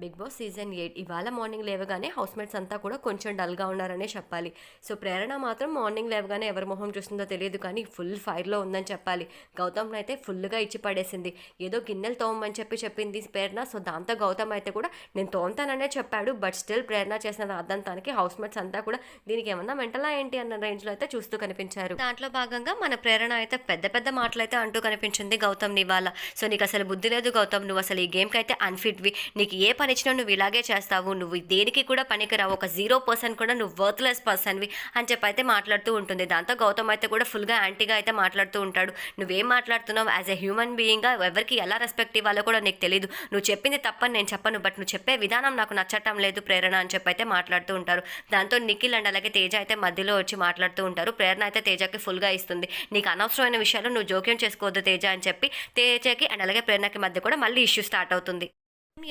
Big Boss season eight. ఇవాళ morning లేవగానే house mates అంతా కూడా కొంచెం డల్గా ఉన్నారనే చెప్పాలి. సో ప్రేరణ మాత్రం మార్నింగ్ లేవగానే ఎవరి మొహం చూస్తుందో తెలియదు కానీ ఫుల్ ఫైర్లో ఉందని చెప్పాలి. గౌతమ్ అయితే ఫుల్గా ఇచ్చి పడేసింది. ఏదో గిన్నెలు తోమని చెప్పి చెప్పింది ప్రేరణ. సో దాంతో గౌతమ్ అయితే కూడా నేను తోముతాననే చెప్పాడు. బట్ స్టిల్ ప్రేరణ చేసిన అర్థంతానికి హౌస్ మేట్స్ అంతా కూడా దీనికి ఏమన్నా మెంటలా ఏంటి అన్న రేంజ్లో అయితే చూస్తూ కనిపించారు. దాంట్లో భాగంగా మన ప్రేరణ అయితే పెద్ద పెద్ద మాటలు అయితే అంటూ కనిపించింది గౌతమ్ ఇవాళ. సో నీకు అసలు బుద్ధి లేదు గౌతమ్. నువ్వు అసలు ఈ గేమ్కి అయితే అన్ఫిట్వి. నీకు ఏ పని ఇచ్చినా నువ్వు ఇలాగే చేస్తావు నువ్వు దేనికి కూడా పనికిరావు ఒక జీరో పర్సన్ కూడా నువ్వు వర్త్లెస్ పర్సన్వి అని చెప్పి అయితే మాట్లాడుతూ ఉంటుంది. దాంతో గౌతమ్ అయితే కూడా ఫుల్గా యాంటీగా అయితే మాట్లాడుతూ ఉంటాడు. నువ్వేం మాట్లాడుతున్నావు? యాజ్ ఎ హ్యూమన్ బీయింగ్గా ఎవరికి ఎలా రెస్పెక్ట్ ఇవ్వాలో కూడా నీకు తెలియదు నువ్వు చెప్పింది తప్పని నేను చెప్పను బట్ నువ్వు చెప్పే విధానం నాకు నచ్చటం లేదు ప్రేరణ అని చెప్పి అయితే మాట్లాడుతూ ఉంటారు. దాంతో నిఖిల్ అండ్ అలాగే తేజ అయితే మధ్యలో వచ్చి మాట్లాడుతూ ఉంటారు. ప్రేరణ అయితే తేజకి ఫుల్గా ఇస్తుంది. నీకు అనవసరమైన విషయాలు నువ్వు జోక్యం చేసుకోవద్దు తేజ అని చెప్పి తేజకి అండ్ అలాగే ప్రేరణకి మధ్య కూడా మళ్ళీ ఇష్యూ స్టార్ట్ అవుతుంది.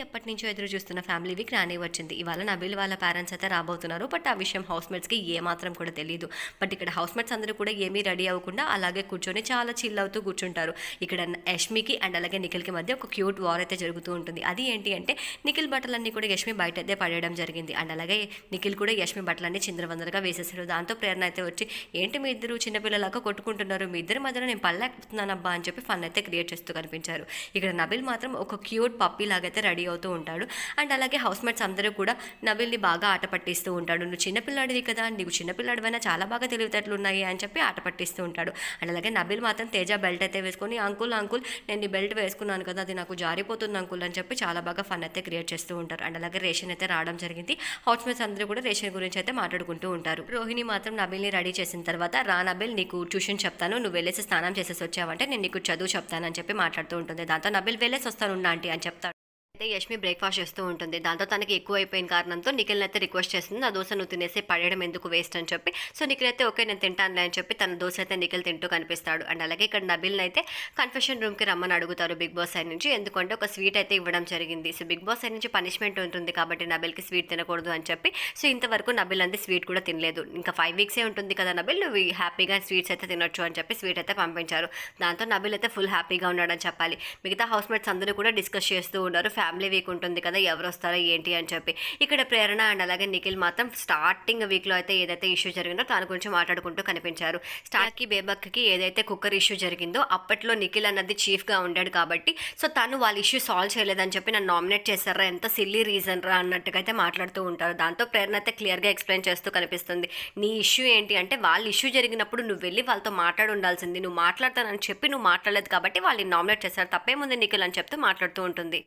ఎప్పటి నుంచో ఎదురు చూస్తున్న ఫ్యామిలీ వీక్ రానే వచ్చింది. ఇవాళ నబీల్ వాళ్ళ పేరెంట్స్ అయితే రాబోతున్నారు. బట్ ఆ విషయం హౌస్ మేట్స్కి ఏ మాత్రం కూడా తెలియదు బట్ ఇక్కడ హౌస్ మేట్స్ అందరూ కూడా ఏమీ రెడీ అవ్వకుండా అలాగే కూర్చొని చాలా చిల్ అవుతూ కూర్చుంటారు. ఇక్కడ యష్మికి అండ్ అలాగే నిఖిల్కి మధ్య ఒక క్యూట్ వార్ అయితే జరుగుతూ ఉంటుంది. అది ఏంటి అంటే నిఖిల్ బట్టలన్నీ కూడా యష్మి బయట అయితే పడేయడం జరిగింది. అండ్ అలాగే నిఖిల్ కూడా యష్మి బట్టలన్నీ చింద్రవందరగా వేసేసాడు దాంతో ప్రేరణ అయితే వచ్చి ఏంటి మీ ఇద్దరు చిన్నపిల్లలాగా కొట్టుకుంటున్నారు? మీ ఇద్దరి మధ్యలో నేను పల్లెక్కుతున్నానబ్బా అని చెప్పి ఫన్ అయితే క్రియేట్ చేస్తూ కనిపించారు. ఇక్కడ నబిల్ మాత్రం ఒక క్యూట్ పప్పీ లాగైతే రెడీ రెడీ అవుతూ ఉంటాడు. అండ్ అలాగే హౌస్ మేట్స్ అందరూ కూడా నబిల్ని బాగా ఆట పట్టిస్తూ ఉంటాడు. నువ్వు చిన్నపిల్లాడివి కదా నీకు చిన్నపిల్లాడివైనా చాలా బాగా తెలివితేటలు ఉన్నాయి అని చెప్పి ఆట పట్టిస్తూ ఉంటాడు. అండ్ అలాగే నబిల్ మాత్రం తేజ బెల్ట్ అయితే వేసుకొని అంకుల్ అంకుల్ నేను ఈ బెల్ట్ వేసుకున్నాను కదా అది నాకు జారిపోతుంది అంకుల్ అని చెప్పి చాలా బాగా ఫన్ అయితే క్రియేట్ చేస్తూ ఉంటారు. అండ్ అలాగే రేషన్ అయితే రావడం జరిగింది. హౌస్ మేట్స్ అందరూ కూడా రేషన్ గురించి అయితే మాట్లాడుకుంటూ ఉంటారు. రోహిణి మాత్రం నబిల్ని రెడీ చేసిన తర్వాత రా నబిల్ నీకు ట్యూషన్ చెప్తాను నువ్వు వెళ్ళేసి స్నానం చేసేసి వచ్చావంటే నేను నీకు చదువు చెప్తానని చెప్పి మాట్లాడుతూ ఉంటుంది. దాంతో నబిల్ వెళ్ళేసి వస్తాను ఆంటీ అని చెప్తాడు. అయితే యష్మి బ్రేక్ఫాస్ట్ చేస్తూ ఉంటుంది. దాంతో తనకి ఎక్కువ అయిపోయిన కారణంతో నిఖిల్ అయితే రిక్వెస్ట్ చేస్తుంది. ఆ దోశ నువ్వు తినేసి పడేయడం ఎందుకు వేస్ట్ అని చెప్పి. సో నిఖిల్ అయితే ఓకే నేను తింటానులే అని చెప్పి తన దోశ అయితే నిఖిల్ తింటూ కనిపిస్తాడు. అండ్ అలాగే ఇక్కడ నబిల్ని అయితే కన్ఫెషన్ రూమ్కి రమ్మని అడుగుతారు బిగ్ బాస్ సైడ్ నుంచి. ఎందుకంటే ఒక స్వీట్ అయితే ఇవ్వడం జరిగింది. సో బిగ్ బాస్ సైడ్ నుంచి పనిష్మెంట్ ఉంటుంది కాబట్టి నబిల్కి స్వీట్ తినకూడదు అని చెప్పి. సో ఇంతవరకు నబిల్ అంతే స్వీట్ కూడా తినలేదు. ఇంకా ఫైవ్ వీక్సే ఉంటుంది కదా నబిల్ నువ్వు హ్యాపీగా స్వీట్స్ అయితే తినొచ్చు అని చెప్పి స్వీట్ అయితే పంపించారు. దాంతో నబిల్ అయితే ఫుల్ హ్యాపీగా ఉన్నాడని చెప్పాలి. మిగతా హౌస్ మేట్స్ అందరూ కూడా డిస్కస్ చేస్తూ ఉన్నారు. ఫ్యామిలీ వీక్ ఉంటుంది కదా ఎవరు వస్తారో ఏంటి అని చెప్పి. ఇక్కడ ప్రేరణ అండ్ అలాగే నిఖిల్ మాత్రం స్టార్టింగ్ వీక్లో అయితే ఏదైతే ఇష్యూ జరిగిందో దాని గురించి మాట్లాడుకుంటూ కనిపించారు. స్టార్కి బేబక్కి ఏదైతే కుక్కర్ ఇష్యూ జరిగిందో అప్పట్లో నిఖిల్ అన్నది చీఫ్గా ఉండాడు కాబట్టి సో తను వాళ్ళ ఇష్యూ సాల్వ్ చేయలేదని చెప్పి నన్ను నామినేట్ చేశారా ఎంత సిల్లీ రీజన్ రా అన్నట్టుగా అయితే మాట్లాడుతూ ఉంటారు. దాంతో ప్రేరణ అయితే క్లియర్గా ఎక్స్ప్లెయిన్ చేస్తూ కనిపిస్తుంది. నీ ఇష్యూ ఏంటి అంటే వాళ్ళ ఇష్యూ జరిగినప్పుడు నువ్వు వెళ్ళి వాళ్ళతో మాట్లాడి ఉండాల్సింది. నువ్వు మాట్లాడతానని చెప్పి నువ్వు మాట్లాడలేదు కాబట్టి వాళ్ళని నామినేట్ చేశారు. తప్పేముంది నిఖిల్ అని చెప్తూ మాట్లాడుతూ ఉంటుంది.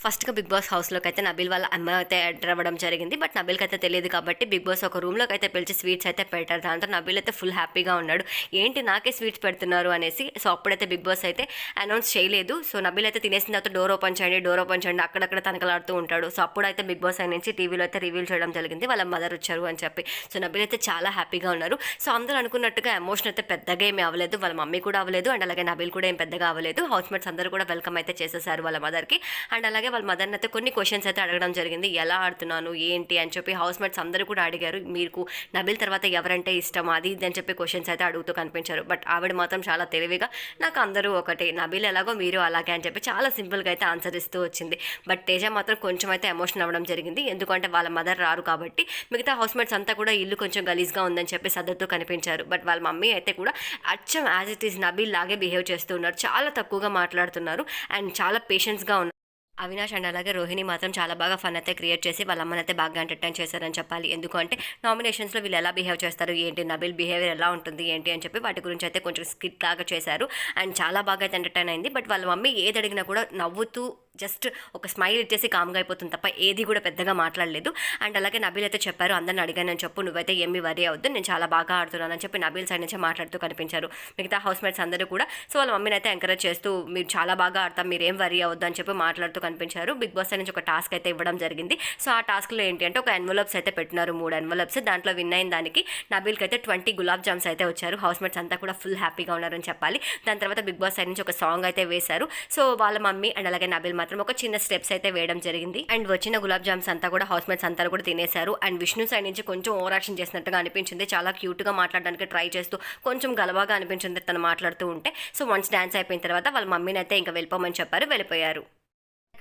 ఫస్ట్గా బిగ్ బాస్ హౌస్లోకి అయితే నబిల్ వాళ్ళ అమ్మ అయితే ఎంటర్ అవ్వడం జరిగింది. బట్ నబిల్కి అయితే తెలియదు కాబట్టి బిగ్ బాస్ ఒక రూమ్లోకి అయితే పిలిచి స్వీట్స్ అయితే పెట్టారు. దాంతో నబిల్ అయితే ఫుల్ హ్యాపీగా ఉన్నాడు. ఏంటి నాకే స్వీట్స్ పెడుతున్నారు అనేసి సో అప్పుడైతే బిగ్ బాస్ అయితే అనౌన్స్ చేయలేదు. సో నబిల్ అయితే తినేసిన తర్వాత డోర్ ఓపెన్ చేయండి డోర్ ఓపెన్ చేయండి అక్కడక్కడ తనకలాడుతూ ఉంటాడు. సో అప్పుడైతే బిగ్ బాస్ అయిన నుంచి టీవీలో అయితే రివీల్ చేయడం జరిగింది. వాళ్ళ మదర్ వచ్చారు అని చెప్పి. సో నబిల్ అయితే చాలా హ్యాపీగా ఉన్నారు. సో అందరూ అనుకున్నట్టుగా ఎమోషన్ అయితే పెద్దగా ఏమీ అవ్వలేదు. వాళ్ళ మమ్మీ కూడా అవ్వలేదు. అండ్ అలాగే నబిల్ కూడా ఏం పెద్దగా అవ్వలేదు. హౌస్ మేట్స్ అందరూ కూడా వెల్కమ్ అయితే చేసేసారు వాళ్ళ మదర్కి. అండ్ అలాగే వాళ్ళ మదర్ని అయితే కొన్ని క్వశ్చన్స్ అయితే అడగడం జరిగింది. ఎలా ఆడుతున్నాను? ఏంటి? అని చెప్పి హౌస్ మేట్స్ అందరూ కూడా అడిగారు. మీకు నబిల్ తర్వాత ఎవరంటే ఇష్టం? అది ఇది అని చెప్పి క్వశ్చన్స్ అయితే అడుగుతూ కనిపించారు. బట్ ఆవిడ మాత్రం చాలా తెలివిగా నాకు అందరూ ఒకటే. నబిల్ ఎలాగో మీరు అలాగే అని చెప్పి చాలా సింపుల్గా అయితే ఆన్సర్ ఇస్తూ వచ్చింది. బట్ తేజ మాత్రం కొంచెం అయితే ఎమోషన్ అవ్వడం జరిగింది. ఎందుకంటే వాళ్ళ మదర్ రారు కాబట్టి మిగతా హౌస్ మేట్స్ అంతా కూడా ఇల్లు కొంచెం గలీజ్గా ఉందని చెప్పి సర్దుతూ కనిపించారు. బట్ వాళ్ళ మమ్మీ అయితే కూడా అచ్చం యాజ్ ఇట్ ఈస్ నబిల్ లాగే బిహేవ్ చేస్తూ ఉన్నారు. చాలా తక్కువగా మాట్లాడుతున్నారు. అండ్ చాలా పేషెన్స్గా ఉన్నారు. అవినాష్ అండ్ అలాగే రోహిణి మాత్రం చాలా బాగా ఫన్ అయితే క్రియేట్ చేసి వాళ్ళ అయితే బాగా ఎంటర్టైన్ చేశారని చెప్పాలి. ఎందుకంటే నామినేషన్స్లో వీళ్ళు ఎలా బిహేవ్ చేస్తారు? ఏంటి? నబిల్ బిహేవియర్ ఎలా ఉంటుంది? ఏంటి? అని చెప్పి వాటి గురించి అయితే కొంచెం స్కిట్ లాగా చేశారు. అండ్ చాలా బాగా అయితే ఎంటర్టైన్ అయింది. బట్ వాళ్ళ మమ్మీ ఏది అడిగినా కూడా నవ్వుతూ జస్ట్ ఒక స్మైల్ ఇచ్చేసి కామ్గా అయిపోతుంది తప్ప ఏది కూడా పెద్దగా మాట్లాడలేదు. అండ్ అలాగే నబీల్ అయితే చెప్పారు అందరిని అడిగానని చెప్పు నువ్వైతే ఏమి వరీ అవద్దు నేను చాలా బాగా ఆడుతున్నాను అని చెప్పి నబీల్ సైడ్ నుంచి మాట్లాడుతూ కనిపించారు. మిగతా హౌస్ మేట్స్ అందరూ కూడా సో వాళ్ళ మమ్మీని అయితే ఎంకరేజ్ చేస్తూ మీరు చాలా బాగా ఆడతాం మీరు ఏం వరీ అవద్దు అని చెప్పి మాట్లాడుతూ కనిపించారు. బిగ్ బాస్ సైడ్ నుంచి ఒక టాస్క్ అయితే ఇవ్వడం జరిగింది. సో ఆ టాస్క్లో ఏంటి అంటే ఒక ఎన్వలప్స్ అయితే పెట్టినారు మూడు ఎన్వలప్స్ దాంట్లో విన్ అయిన దానికి నబీల్కి అయితే ట్వంటీ గులాబ్ జామ్స్ అయితే వచ్చారు. హౌస్ మేట్స్ అంతా కూడా ఫుల్ హ్యాపీగా ఉన్నారని చెప్పాలి. దాని తర్వాత బిగ్ బాస్ సైడ్ నుంచి ఒక సాంగ్ అయితే వేశారు. సో వాళ్ళ మమ్మీ అండ్ అలాగే నబీల్ మాత్రం ఒక చిన్న స్టెప్స్ అయితే వేయడం జరిగింది. అండ్ వచ్చిన గులాబ్ జామ్స్ అంతా కూడా హౌస్ మేట్స్ అంతా కూడా తినేశారు. అండ్ విష్ణు సైడ్ నుంచి కొంచెం ఓవర్ యాక్షన్ చేసినట్టుగా అనిపించింది. చాలా క్యూట్గా మాట్లాడడానికి ట్రై చేస్తూ కొంచెం గలవాగా అనిపించింది తను మాట్లాడుతూ ఉంటే. సో వన్స్ డాన్స్ అయిపోయిన తర్వాత వాళ్ళ మమ్మీని అయితే ఇంకా వెళ్ళిపోమని చెప్పారు వెళ్ళిపోయారు.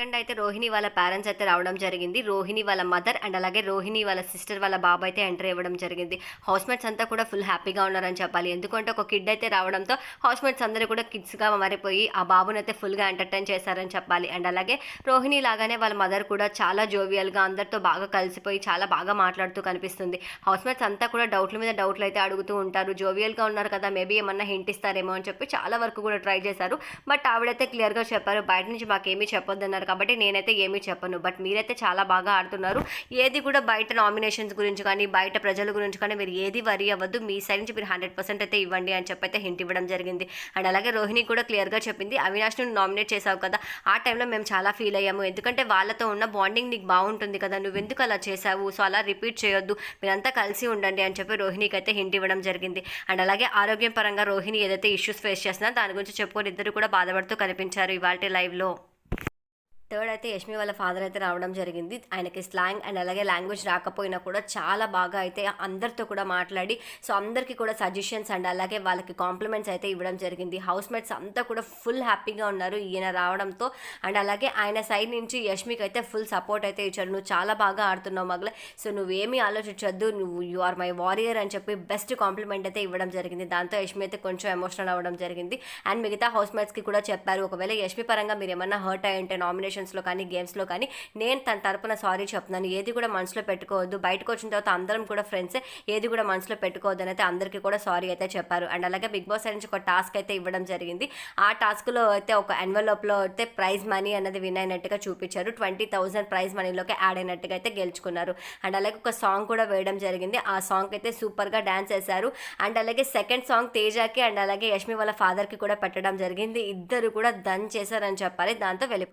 సెకండ్ అయితే రోహిణి వాళ్ళ పేరెంట్స్ అయితే రావడం జరిగింది. రోహిణి వాళ్ళ మదర్ అండ్ అలాగే రోహిణి వాళ్ళ సిస్టర్ వాళ్ళ బాబు అయితే ఎంటర్ ఇవ్వడం జరిగింది. హౌస్ మేట్స్ అంతా కూడా ఫుల్ హ్యాపీగా ఉన్నారని చెప్పాలి. ఎందుకంటే ఒక కిడ్ అయితే రావడంతో హౌస్ మేట్స్ అందరూ కూడా కిడ్స్గా మారిపోయి ఆ బాబుని అయితే ఫుల్గా ఎంటర్టైన్ చేశారని చెప్పాలి. అండ్ అలాగే రోహిణి లాగానే వాళ్ళ మదర్ కూడా చాలా జోవియల్గా అందరితో బాగా కలిసిపోయి చాలా బాగా మాట్లాడుతూ కనిపిస్తుంది. హౌస్ మేట్స్ అంతా కూడా డౌట్ల మీద డౌట్లు అయితే అడుగుతూ ఉంటారు. జోవియల్గా ఉన్నారు కదా మేబీ ఏమన్నా హింట్ ఇస్తారేమో అని చెప్పి చాలా వరకు కూడా ట్రై చేశారు. బట్ ఆవిడైతే క్లియర్గా చెప్పారు. బయట నుంచి మాకేమీ చెప్పొద్దన్నారు కాబట్టి నేనైతే ఏమీ చెప్పను. బట్ మీరైతే చాలా బాగా ఆడుతున్నారు. ఏది కూడా బయట నామినేషన్స్ గురించి కానీ బయట ప్రజల గురించి కానీ మీరు ఏది వరి అవ్వద్దు. మీ సైడ్ నుంచి మీరు హండ్రెడ్ పర్సెంట్ అయితే ఇవ్వండి అని చెప్పి అయితే హింట్ ఇవ్వడం జరిగింది. అండ్ అలాగే రోహిణి కూడా క్లియర్గా చెప్పింది. అవినాష్ను నామినేట్ చేసావు కదా ఆ టైంలో మేము చాలా ఫీల్ అయ్యాము. ఎందుకంటే వాళ్ళతో ఉన్న బాండింగ్ నీకు బాగుంటుంది కదా నువ్వు ఎందుకు అలా చేసావు సో అలా రిపీట్ చేయొద్దు. మీరంతా కలిసి ఉండండి అని చెప్పి రోహిణికి అయితే హింట్ ఇవ్వడం జరిగింది. అండ్ అలాగే ఆరోగ్యం పరంగా రోహిణి ఏదైతే ఇష్యూస్ ఫేస్ చేస్తున్నా దాని గురించి చెప్పుకొని ఇద్దరు కూడా బాధపడుతూ కనిపించారు ఇవాళ లైవ్లో థర్డ్ అయితే యష్మి వాళ్ళ ఫాదర్ అయితే రావడం జరిగింది. ఆయనకి స్లాంగ్ అండ్ అలాగే లాంగ్వేజ్ రాకపోయినా కూడా చాలా బాగా అయితే అందరితో కూడా మాట్లాడి సో అందరికీ కూడా సజెషన్స్ అండ్ అలాగే వాళ్ళకి కాంప్లిమెంట్స్ అయితే ఇవ్వడం జరిగింది. హౌస్ మేట్స్ అంతా కూడా ఫుల్ హ్యాపీగా ఉన్నారు ఈయన రావడంతో. అండ్ అలాగే ఆయన సైడ్ నుంచి యష్మికి అయితే ఫుల్ సపోర్ట్ అయితే ఇచ్చాడు. నువ్వు చాలా బాగా ఆడుతున్నావు మగలే సో నువ్వేమీ ఆలోచించొద్దు నువ్వు యు ఆర్ మై వారియర్ అని చెప్పి బెస్ట్ కాంప్లిమెంట్ అయితే ఇవ్వడం జరిగింది. దాంతో యష్మి అయితే కొంచెం ఎమోషనల్ అవ్వడం జరిగింది. అండ్ మిగతా హౌస్ మేట్స్కి కూడా చెప్పారు ఒకవేళ యష్మి పరంగా మీరు ఏమన్నా హర్ట్ అయి ఉంటే నామినేషన్ నామినేషన్స్లో కానీ గేమ్స్లో కానీ నేను తన తరపున సారీ చెప్తున్నాను. ఏది కూడా మనసులో పెట్టుకోవద్దు. బయటకు వచ్చిన తర్వాత అందరం కూడా ఫ్రెండ్సే ఏది కూడా మనసులో పెట్టుకోవద్దు అని అయితే అందరికీ కూడా సారీ అయితే చెప్పారు. అండ్ అలాగే బిగ్ బాస్ నుంచి ఒక టాస్క్ అయితే ఇవ్వడం జరిగింది. ఆ టాస్క్లో అయితే ఒక ఎన్వలప్లో అయితే ప్రైజ్ మనీ అన్నది విన్ అయినట్టుగా చూపించారు. ట్వంటీ థౌసండ్ ప్రైజ్ మనీలోకి యాడ్ అయినట్టుగా అయితే గెలుచుకున్నారు. అండ్ అలాగే ఒక సాంగ్ కూడా వేయడం జరిగింది. ఆ సాంగ్ అయితే సూపర్గా డ్యాన్స్ చేశారు అండ్ అలాగే సెకండ్ సాంగ్ తేజాకి అండ్ అలాగే యష్మి వాళ్ళ ఫాదర్కి కూడా పెట్టడం జరిగింది. ఇద్దరు కూడా దన్ చేశారని చెప్పాలి. దాంతో వెళ్ళిపోయారు